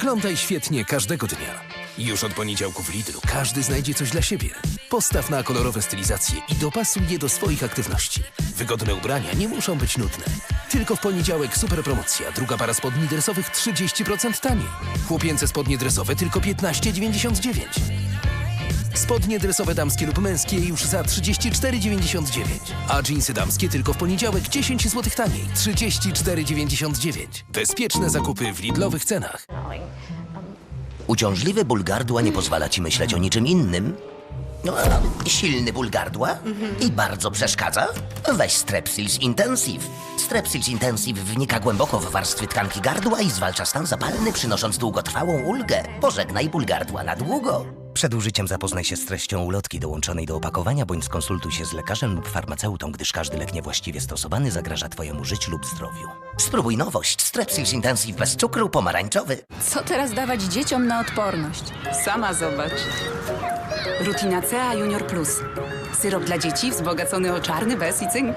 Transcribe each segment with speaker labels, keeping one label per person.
Speaker 1: Wyglądaj świetnie każdego dnia. Już od poniedziałku w Lidlu każdy znajdzie coś dla siebie. Postaw na kolorowe stylizacje i dopasuj je do swoich aktywności. Wygodne ubrania nie muszą być nudne. Tylko w poniedziałek super promocja. Druga para spodni dresowych 30% taniej. Chłopięce spodnie dresowe tylko 15,99. Spodnie dresowe damskie lub męskie już za 34,99. A dżinsy damskie tylko w poniedziałek 10 zł taniej. 34,99. Bezpieczne zakupy w Lidlowych cenach.
Speaker 2: Uciążliwy ból gardła nie pozwala ci myśleć o niczym innym? No, silny ból gardła? I bardzo przeszkadza? Weź Strepsils Intensive. Strepsils Intensive wnika głęboko w warstwy tkanki gardła i zwalcza stan zapalny, przynosząc długotrwałą ulgę. Pożegnaj ból gardła na długo. Przed użyciem zapoznaj się z treścią ulotki dołączonej do opakowania, bądź skonsultuj się z lekarzem lub farmaceutą, gdyż każdy lek niewłaściwie stosowany zagraża twojemu życiu lub zdrowiu. Spróbuj nowość. Strepsils Intensive bez cukru, pomarańczowy.
Speaker 3: Co teraz dawać dzieciom na odporność? Sama zobacz. Rutinacea Junior Plus. Syrop dla dzieci wzbogacony o czarny bez i cynk.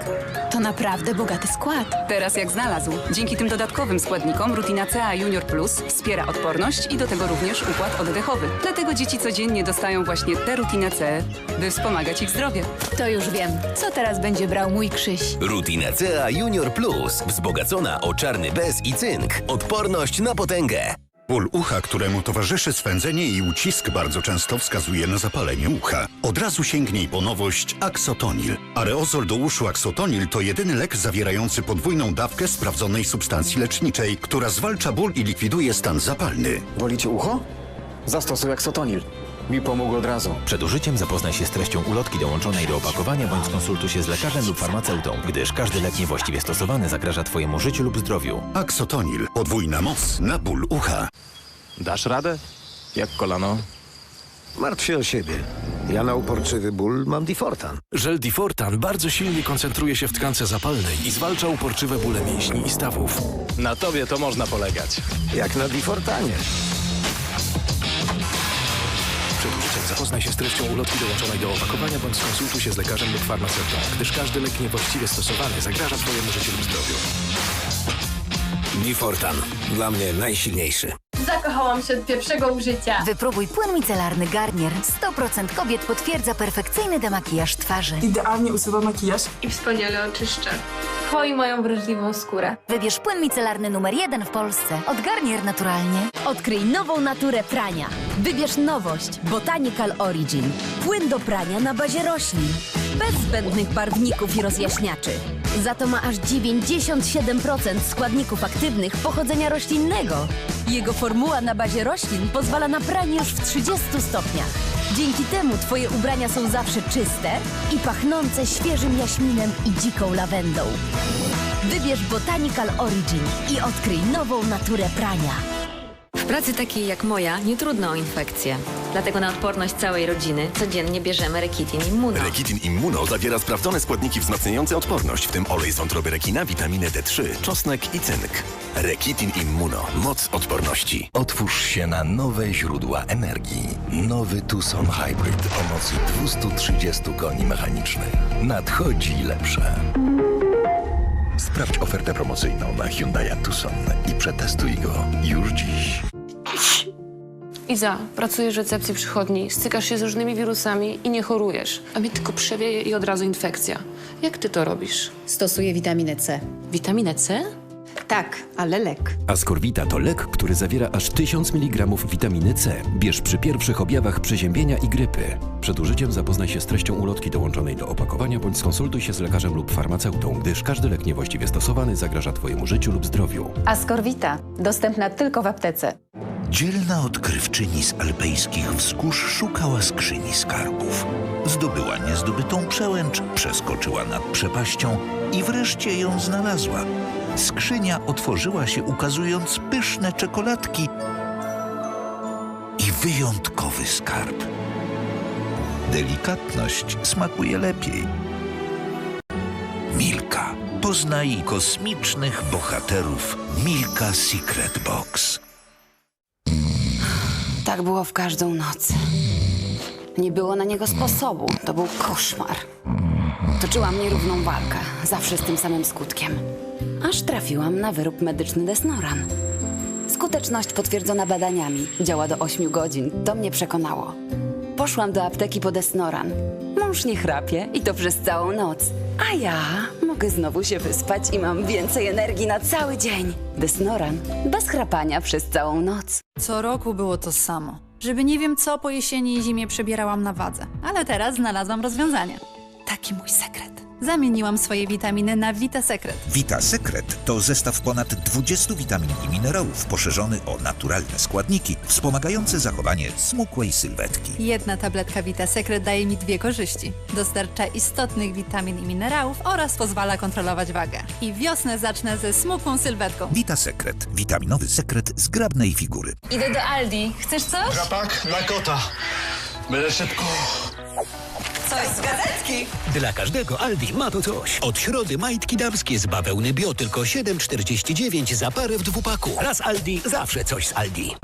Speaker 4: To naprawdę bogaty skład.
Speaker 3: Teraz jak znalazł. Dzięki tym dodatkowym składnikom Rutinacea Junior Plus wspiera odporność i do tego również układ oddechowy. Dlatego dzieci codziennie dostają właśnie te Rutinacee, by wspomagać ich zdrowie.
Speaker 4: To już wiem. Co teraz będzie brał mój Krzyś?
Speaker 5: Rutinacea Junior Plus. Wzbogacona o czarny bez i cynk. Odporność na potęgę.
Speaker 6: Ból ucha, któremu towarzyszy swędzenie i ucisk bardzo często wskazuje na zapalenie ucha. Od razu sięgnij po nowość Axotonil. Areozol do uszu Axotonil to jedyny lek zawierający podwójną dawkę sprawdzonej substancji leczniczej, która zwalcza ból i likwiduje stan zapalny.
Speaker 7: Boli ucho? Zastosuj aksotonil. Mi pomógł od razu.
Speaker 8: Przed użyciem zapoznaj się z treścią ulotki dołączonej do opakowania bądź skonsultuj się z lekarzem lub farmaceutą, gdyż każdy lek niewłaściwie stosowany zagraża Twojemu życiu lub zdrowiu.
Speaker 6: Axotonil. Podwójna moc na ból ucha.
Speaker 9: Dasz radę? Jak kolano?
Speaker 10: Martw się o siebie. Ja na uporczywy ból mam Difortan.
Speaker 1: Żel Difortan bardzo silnie koncentruje się w tkance zapalnej i zwalcza uporczywe bóle mięśni i stawów.
Speaker 9: Na tobie to można polegać.
Speaker 10: Jak na Difortanie.
Speaker 1: Zapoznaj się z treścią ulotki dołączonej do opakowania bądź skonsultuj się z lekarzem lub farmaceutą, gdyż każdy lek niewłaściwie stosowany zagraża Twojemu życiu lub zdrowiu.
Speaker 5: Difortan. Dla mnie najsilniejszy.
Speaker 11: Zakochałam się od pierwszego użycia.
Speaker 4: Wypróbuj płyn micelarny Garnier. 100% kobiet potwierdza perfekcyjny demakijaż twarzy.
Speaker 11: Idealnie usuwa makijaż i wspaniale oczyszcza. Hoi moją wrażliwą skórę.
Speaker 4: Wybierz płyn micelarny numer jeden w Polsce. Od Garnier naturalnie.
Speaker 12: Odkryj nową naturę prania. Wybierz nowość Botanical Origin. Płyn do prania na bazie roślin. Bez zbędnych barwników i rozjaśniaczy. Za to ma aż 97% składników aktywnych pochodzenia roślinnego. Jego formuła na bazie roślin pozwala na pranie już w 30 stopniach. Dzięki temu Twoje ubrania są zawsze czyste i pachnące świeżym jaśminem i dziką lawendą. Wybierz Botanical Origin i odkryj nową naturę prania.
Speaker 13: W pracy takiej jak moja nie trudno o infekcję. Dlatego na odporność całej rodziny codziennie bierzemy Rekitin Immuno.
Speaker 5: Rekitin Immuno zawiera sprawdzone składniki wzmacniające odporność, w tym olej z wątroby rekina, witaminę D3, czosnek i cynk. Rekitin Immuno. Moc odporności.
Speaker 14: Otwórz się na nowe źródła energii. Nowy Tucson Hybrid o mocy 230 koni mechanicznych. Nadchodzi lepsze. Sprawdź ofertę promocyjną na Hyundai Tucson i przetestuj go już dziś.
Speaker 11: Iza, pracujesz w recepcji przychodni, stykasz się z różnymi wirusami i nie chorujesz. A mnie tylko przewieje i od razu infekcja. Jak ty to robisz?
Speaker 3: Stosuję witaminę C.
Speaker 11: Witaminę C?
Speaker 3: Tak, ale lek.
Speaker 8: Ascorvita to lek, który zawiera aż 1000 mg witaminy C. Bierz przy pierwszych objawach przeziębienia i grypy. Przed użyciem zapoznaj się z treścią ulotki dołączonej do opakowania bądź skonsultuj się z lekarzem lub farmaceutą, gdyż każdy lek niewłaściwie stosowany zagraża Twojemu życiu lub zdrowiu.
Speaker 3: Ascorvita. Dostępna tylko w aptece.
Speaker 14: Dzielna odkrywczyni z alpejskich wzgórz szukała skrzyni skarbów. Zdobyła niezdobytą przełęcz, przeskoczyła nad przepaścią i wreszcie ją znalazła. Skrzynia otworzyła się, ukazując pyszne czekoladki i wyjątkowy skarb. Delikatność smakuje lepiej. Milka. Poznaj kosmicznych bohaterów Milka Secret Box.
Speaker 3: Tak było w każdą noc. Nie było na niego sposobu. To był koszmar. Toczyłam nierówną walkę, zawsze z tym samym skutkiem. Aż trafiłam na wyrób medyczny Desnoran. Skuteczność potwierdzona badaniami. Działa do 8 godzin. To mnie przekonało. Poszłam do apteki po Desnoran. Mąż nie chrapie i to przez całą noc. A ja mogę znowu się wyspać i mam więcej energii na cały dzień. Desnoran. Bez chrapania przez całą noc.
Speaker 15: Co roku było to samo. Żeby nie wiem co po jesieni i zimie przebierałam na wadze. Ale teraz znalazłam rozwiązanie. Taki mój sekret. Zamieniłam swoje witaminy na Vita Secret.
Speaker 14: Vita Secret to zestaw ponad 20 witamin i minerałów poszerzony o naturalne składniki wspomagające zachowanie smukłej sylwetki.
Speaker 15: Jedna tabletka Vita Secret daje mi dwie korzyści. Dostarcza istotnych witamin i minerałów oraz pozwala kontrolować wagę. I wiosnę zacznę ze smukłą sylwetką.
Speaker 14: Vita Secret. Witaminowy sekret zgrabnej figury.
Speaker 4: Idę do Aldi. Chcesz coś?
Speaker 16: Drapak dla kota. Będę szybko.
Speaker 4: Coś z gazetki.
Speaker 17: Dla każdego Aldi ma to coś. Od środy majtki damskie z bawełny bio tylko 7,49 za parę w dwupaku. Raz Aldi, zawsze coś z Aldi.